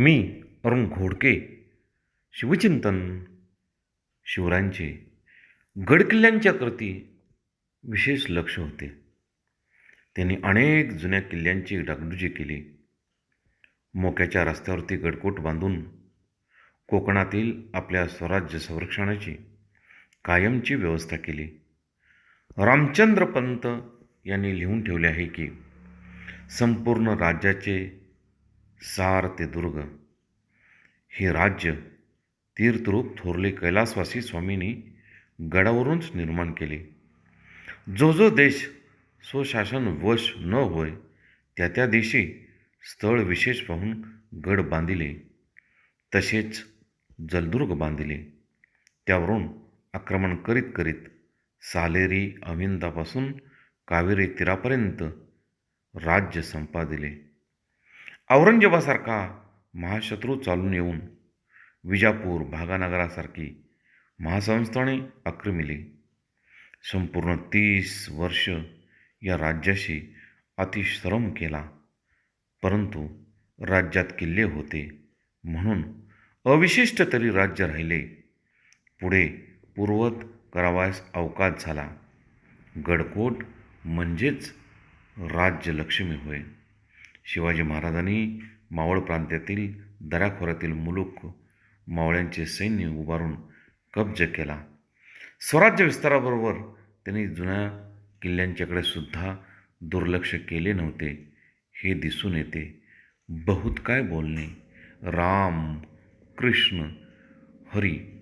मी अरुण घोडके शिवचिंतन शिवरायांचे गडकिल्ल्यांच्या करती विशेष लक्ष होते. त्यांनी अनेक जुन्या किल्ल्यांची डागडुजी केली. मोक्याच्या रस्त्यावरती गडकोट बांधून कोकणातील आपल्या स्वराज्य संरक्षणाची कायमची व्यवस्था केली. रामचंद्र पंत यांनी लिहून ठेवले आहे की संपूर्ण राज्याचे सार ते दुर्ग. हे राज्य तीर्थरूप थोरले कैलासवासी स्वामींनी गडावरूनच निर्माण केले. जो जो देश स्वशासन वश न होय त्या त्या दिवशी स्थळ विशेष पाहून गड बांधिले. तसेच जलदुर्ग बांधिले. त्यावरून आक्रमण करीत करीत सालेरी अविंदापासून कावेरी तीरापर्यंत राज्य संपादिले. औरंगजेबासारखा महाशत्रू चालून येऊन विजापूर भागानगरासारखी महासंस्थाने आक्रमिले. संपूर्ण तीस वर्ष या राज्याशी अतिश्रम केला परंतु राज्यात किल्ले होते म्हणून अविशिष्ट तरी राज्य राहिले. पुढे पूर्वत करावयास अवकाश झाला. गडकोट म्हणजेच राज्यलक्ष्मी होय. शिवाजी महाराजांनी मावळ प्रांतातील दऱ्याखोऱ्यातील मुलुक मावळ्यांचे सैन्य उभारून कब्ज केला. स्वराज्य विस्ताराबरोबर त्यांनी जुन्या किल्ल्यांच्याकडे सुद्धा दुर्लक्ष केले नव्हते. हे दिसून येते. बहुत काय बोलणे. राम कृष्ण हरी